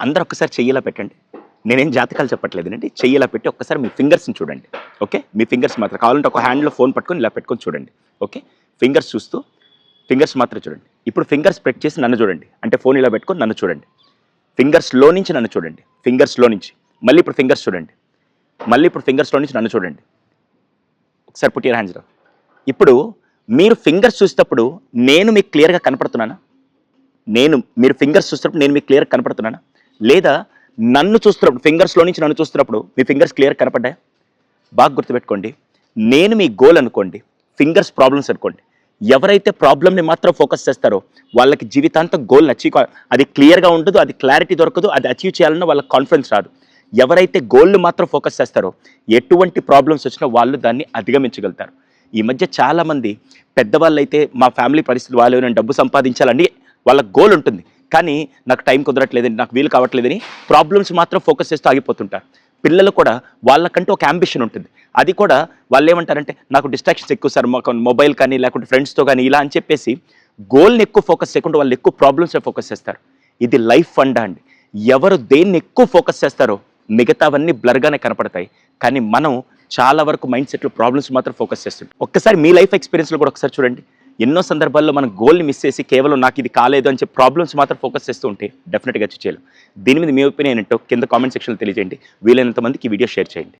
అందరూ ఒక్కసారి చెయ్యిలా పెట్టండి. నేనేం జాతకాలు చెప్పట్లేదండి చెయ్యిలా పెట్టి ఒక్కసారి మీ ఫింగర్స్ని చూడండి. ఓకే? మీ ఫింగర్స్ మాత్రం కావాలంటే ఒక హ్యాండ్లో ఫోన్ పట్టుకొని ఇలా పెట్టుకొని చూడండి. ఓకే? ఫింగర్స్ చూస్తూ ఫింగర్స్ మాత్రం చూడండి. ఇప్పుడు ఫింగర్స్ ప్రెట్ చేసి నన్ను చూడండి. అంటే ఫోన్ ఇలా పెట్టుకొని నన్ను చూడండి. ఫింగర్స్లో నుంచి నన్ను చూడండి. ఫింగర్స్లో నుంచి. మళ్ళీ ఇప్పుడు ఫింగర్స్ చూడండి. మళ్ళీ ఇప్పుడు ఫింగర్స్లో నుంచి నన్ను చూడండి. ఒకసారి పుట్టి హ్యాండ్స్ ఇప్పుడు మీరు ఫింగర్స్ చూసేటప్పుడు నేను మీకు క్లియర్గా కనపడుతున్నానా? నేను మీరు ఫింగర్స్ చూసేటప్పుడు నేను మీకు క్లియర్గా కనపడుతున్నానా? లేదా నన్ను చూస్తున్నప్పుడు ఫింగర్స్లో నుంచి నన్ను చూస్తున్నప్పుడు మీ ఫింగర్స్ క్లియర్ కనపడ్డాయి? బాగా గుర్తుపెట్టుకోండి. నేను మీ గోల్ అనుకోండి. ఫింగర్స్ ప్రాబ్లమ్స్ అనుకోండి. ఎవరైతే ప్రాబ్లమ్ని మాత్రం ఫోకస్ చేస్తారో వాళ్ళకి జీవితాంతం గోల్ అచీవ్ అది క్లియర్గా ఉండదు అది క్లారిటీ దొరకదు అది అచీవ్ చేయాలన్న వాళ్ళకి కాన్ఫిడెన్స్ రాదు. ఎవరైతే గోల్ని మాత్రం ఫోకస్ చేస్తారో ఎటువంటి ప్రాబ్లమ్స్ వచ్చినా వాళ్ళు దాన్ని అధిగమించగలుగుతారు. ఈ మధ్య చాలామంది పెద్దవాళ్ళు అయితే మా ఫ్యామిలీ పరిస్థితి వాళ్ళు నేను డబ్బు సంపాదించాలని వాళ్ళ గోల్ ఉంటుంది. కానీ నాకు టైం కుదరట్లేదని నాకు వీలు కావట్లేదని ప్రాబ్లమ్స్ మాత్రం ఫోకస్ చేస్తూ ఆగిపోతుంటారు. పిల్లలు కూడా వాళ్ళకంటూ ఒక అంబిషన్ ఉంటుంది. అది కూడా వాళ్ళు ఏమంటారంటే నాకు డిస్ట్రాక్షన్స్ ఎక్కువ సార్ మాకు మొబైల్ కానీ లేకుంటే ఫ్రెండ్స్తో కానీ ఇలా అని చెప్పేసి గోల్ని ఎక్కువ ఫోకస్ చేయకుండా వాళ్ళు ఎక్కువ ప్రాబ్లమ్స్ ఫోకస్ చేస్తారు. ఇది లైఫ్ ఫండ్ అండి. ఎవరు దేన్ని ఎక్కువ ఫోకస్ చేస్తారో మిగతావన్నీ బ్లర్గానే కనపడతాయి. కానీ మనం చాలా వరకు మైండ్ సెట్లో ప్రాబ్లమ్స్ మాత్రం ఫోకస్ చేస్తుంటాం. ఒక్కసారి మీ లైఫ్ ఎక్స్పీరియన్స్లో కూడా ఒకసారి చూడండి. ఎన్నో సందర్భాల్లో మనం గోల్ని మిస్ చేసి కేవలం నాకు ఇది కాలేదు అని చెప్పి ప్రాబ్లమ్స్ మాత్రం ఫోకస్ చేస్తూ ఉంటే డెఫినెట్గా అచీవ్ చేయలేం. దీని మీద మీ ఒపీనియన్ ఏంటో కింద కామెంట్ సెక్షన్లో తెలియజేయండి. వీలైనంత మందికి ఈ వీడియో షేర్ చేయండి.